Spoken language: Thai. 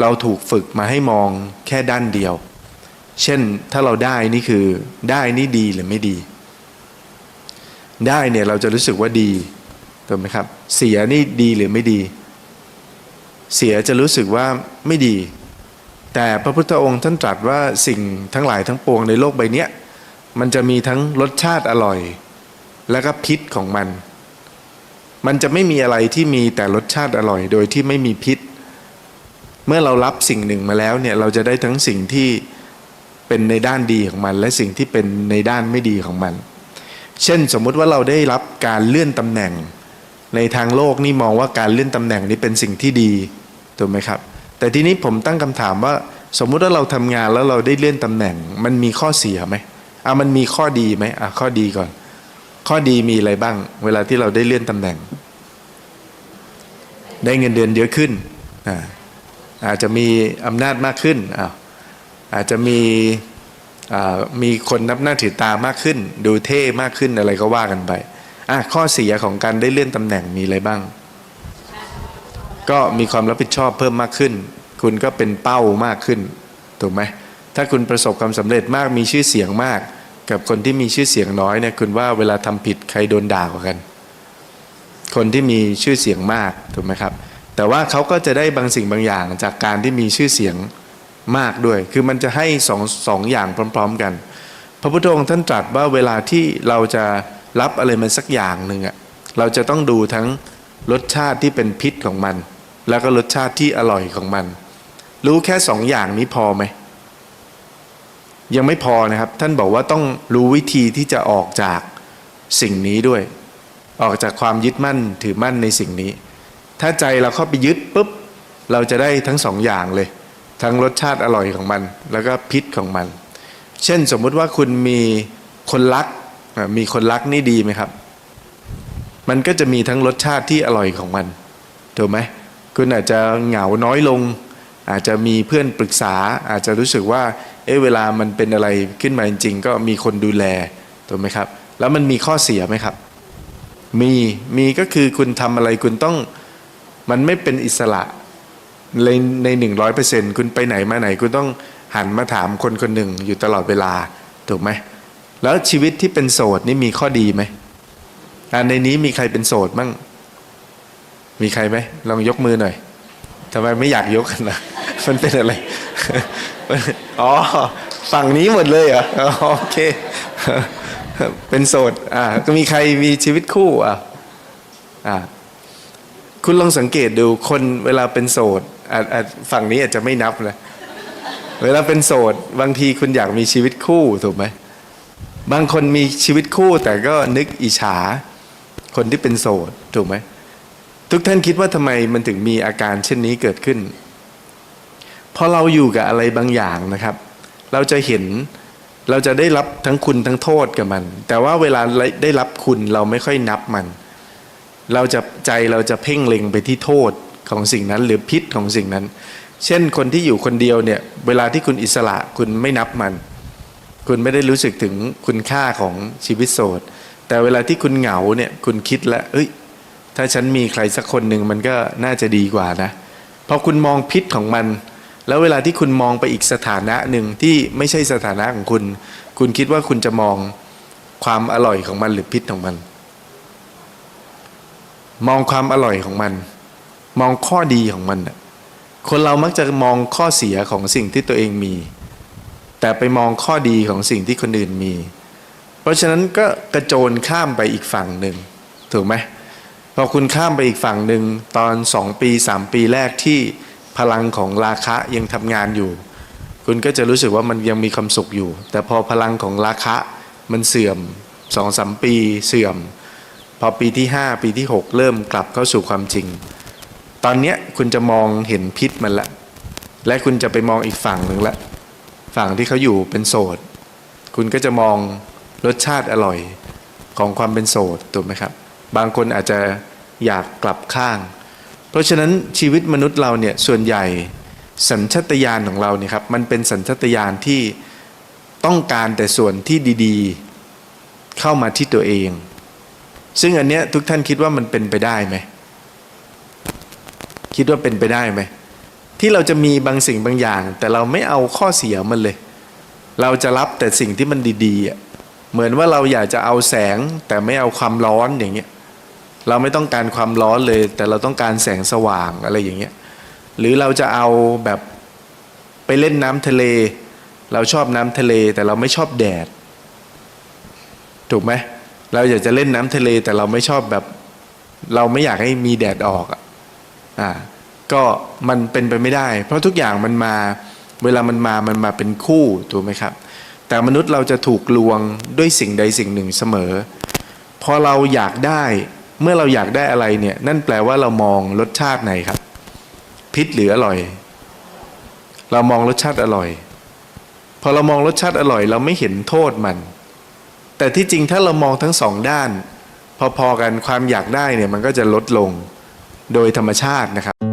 เราถูกฝึกมาให้มองแค่ด้านเดียว เช่นถ้าเราได้นี่คือได้นี่ดีหรือไม่ดี ได้เนี่ยเราจะรู้สึกว่าดีถูกไหมครับ เสียนี่ดีหรือไม่ดี เสียจะรู้สึกว่าไม่ดี แต่พระพุทธองค์ท่านตรัสว่าสิ่งทั้งหลายทั้งปวงในโลกใบนี้มันจะมีทั้งรสชาติอร่อย และก็พิษของมัน มันจะไม่มีอะไรที่มีแต่รสชาติอร่อย โดยที่ไม่มีพิษ เมื่อเรารับสิ่งหนึ่งมาแล้วเนี่ยเราจะได้ทั้งสิ่งที่เป็นในด้านดีของมัน และสิ่งที่เป็นในด้านไม่ดีของมัน เช่นสมมุติว่าเราได้รับการเลื่อนตำแหน่ง ในทางโลกนี่มองว่าการเลื่อนตำแหน่งนี้เป็นสิ่งที่ดีถูกไหมครับ แต่ทีนี้ผมตั้งคำถามว่าสมมุติว่าเราทำงานแล้วเราได้เลื่อนตำแหน่ง มันมีข้อเสียไหมอะมันมีข้อดีไหมอะข้อดีก่อน ข้อดีมีอะไรบ้าง เวลาที่เราได้เลื่อนตำแหน่ง ได้เงินเดือนเยอะขึ้นอ่า อาจจะมีอำนาจมากขึ้นอาอาจจะมีมีคนนับหน้าถือตามากขึ้น ดูเท่มากขึ้นอะไรก็ว่ากันไปอะข้อเสียของการได้เลื่อนตำแหน่งมีอะไรบ้าง ก็มีความรับผิดชอบเพิ่มมากขึ้น คุณก็เป็นเป้ามากขึ้นถูกไหมถ้าคุณประสบความสำเร็จมากมีชื่อเสียงมาก กับคนที่มีชื่อเสียงน้อยเนี่ยคุณว่าเวลาทำผิดใครโดนด่ากว่ากัน คนที่มีชื่อเสียงมากถูกไหมครับ แต่ว่าเขาก็จะได้บางสิ่งบางอย่างจากการที่มีชื่อเสียงมากด้วย คือมันจะให้สองสองอย่างพร้อม ๆกัน พระพุทธองค์ท่านตรัสว่าเวลาที่เราจะรับอะไรมันสักอย่างหนึ่งอะเราจะต้องดูทั้งรสชาติที่เป็นพิษของมัน แล้วก็รสชาติที่อร่อยของมัน รู้แค่สองอย่างนี้พอไหม ยังไม่พอนะครับ ท่านบอกว่าต้องรู้วิธีที่จะออกจากสิ่งนี้ด้วย ออกจากความยึดมั่นถือมั่นในสิ่งนี้ ถ้าใจเราเข้าไปยึดปุ๊บ เราจะได้ทั้งสองอย่างเลย ทั้งรสชาติอร่อยของมัน แล้วก็พิษของมัน เช่นสมมุติว่าคุณมีคนรักมีคนรักนี่ดีไหมครับ มันก็จะมีทั้งรสชาติที่อร่อยของมันถูกไหมคุณอาจจะเหงาน้อยลง อาจจะมีเพื่อนปรึกษา อาจจะรู้สึกว่า เอ๊ะเวลามันเป็นอะไรขึ้นมาจริง ๆ ก็มีคนดูแลถูกไหมครับ แล้วมันมีข้อเสียไหมครับ มีมีก็คือคุณทำอะไรคุณต้อง มันไม่เป็นอิสระในในหนึ่งร้อยเปอร์เซ็นต์คุณไปไหนมาไหน คุณต้องหันมาถามคนคนหนึ่งอยู่ตลอดเวลาถูกไหมแล้วชีวิตที่เป็นโสดนี่มีข้อดีไหมอ่าในนี้มีใครเป็นโสดบ้างมีใครไหมลองยกมือหน่อยทำไมไม่อยากยกกันนะมันเป็นอะไรอ๋อฝั่งนี้หมดเลยเหรออ๋อโอเค เป็นโสดอ่าก็มีใครมีชีวิตคู่อะอ่า คุณลองสังเกตดูคนเวลาเป็นโสดฝั่งนี้อาจจะไม่นับนะเวลาเป็นโสดบางทีคุณอยากมีชีวิตคู่ถูกไหมบางคนมีชีวิตคู่แต่ก็นึกอิจฉา คนที่เป็นโสดถูกไหมทุกท่านคิดว่าทำไมมันถึงมีอาการเช่นนี้เกิดขึ้นพอเราอยู่กับอะไรบางอย่างนะครับ เราจะเห็นเราจะได้รับทั้งคุณทั้งโทษกับมัน แต่ว่าเวลาได้รับคุณเราไม่ค่อยนับมัน เราจะใจเราจะเพ่งเล็งไปที่โทษของสิ่งนั้น หรือพิษของสิ่งนั้น เช่นคนที่อยู่คนเดียวเนี่ยเวลาที่คุณอิสระคุณไม่นับมัน คุณไม่ได้รู้สึกถึงคุณค่าของชีวิตโสด แต่เวลาที่คุณเหงาเนี่ยคุณคิดแล้วเอ้ย ถ้าฉันมีใครสักคนหนึ่งมันก็น่าจะดีกว่านะพอคุณมองพิษของมัน แล้วเวลาที่คุณมองไปอีกสถานะหนึ่งที่ไม่ใช่สถานะของคุณ คุณคิดว่าคุณจะมองความอร่อยของมันหรือพิษของมัน มองความอร่อยของมัน มองข้อดีของมันน่ะคนเรามักจะมองข้อเสียของสิ่งที่ตัวเองมี แต่ไปมองข้อดีของสิ่งที่คนอื่นมี เพราะฉะนั้นก็กระโจนข้ามไปอีกฝั่งหนึ่งถูกไหมพอคุณข้ามไปอีกฝั่งหนึ่งตอนสองปีสามปีแรกที่พลังของราคะยังทำงานอยู่ คุณก็จะรู้สึกว่ามันยังมีความสุขอยู่ แต่พอพลังของราคะมันเสื่อมสองสามปีเสื่อม อปีที่ห้าปีที่หกเริ่มกลับเข้าสู่ความจริง ตอนเนี้ยคุณจะมองเห็นพิษมันละ และคุณจะไปมองอีกฝั่งหนึ่งละ ฝั่งที่เขาอยู่เป็นโสด คุณก็จะมองรสชาติอร่อยของความเป็นโสดถูกไหมครับ บางคนอาจจะอยากกลับข้าง เพราะฉะนั้นชีวิตมนุษย์เราเนี่ยส่วนใหญ่สัญชตาตญาณของเราเนี่ยครับมันเป็นสัญชตาตญาณที่ต้องการแต่ส่วนที่ดีๆ เข้ามาที่ตัวเอง ซึ่งอันเนี้ยทุกท่านคิดว่ามันเป็นไปได้ไหมคิดว่าเป็นไปได้ไหมที่เราจะมีบางสิ่งบางอย่าง แต่เราไม่เอาข้อเสียมันเลย เราจะรับแต่สิ่งที่มันดีๆอะเหมือนว่าเราอยากจะเอาแสงแต่ไม่เอาความร้อนอย่างเงี้ยเราไม่ต้องการความร้อนเลย แต่เราต้องการแสงสว่างอะไรอย่างเงี้ยหรือเราจะเอาแบบไปเล่นน้ำทะเล เราชอบน้ำทะเลแต่เราไม่ชอบแดด ถูกไหม เราอยากจะเล่นน้ำทะเลแต่เราไม่ชอบแบบ เราไม่อยากให้มีแดดออกอะอ่าก็มันเป็นไปไม่ได้ เพราะทุกอย่างมันมาเวลามันมามันมาเป็นคู่ถูกไหมครับ แต่มนุษย์เราจะถูกลวงด้วยสิ่งใดสิ่งหนึ่งเสมอพอเราอยากได้เมื่อเราอยากได้อะไรเนี่ยนั่นแปลว่าเรามองรสชาติไหนครับ พิษหรืออร่อย เรามองรสชาติอร่อย พอเรามองรสชาติอร่อย เราไม่เห็นโทษมัน แต่ที่จริงถ้าเรามองทั้งสองด้าน พอๆกันความอยากได้เนี่ยมันก็จะลดลงโดยธรรมชาตินะครับ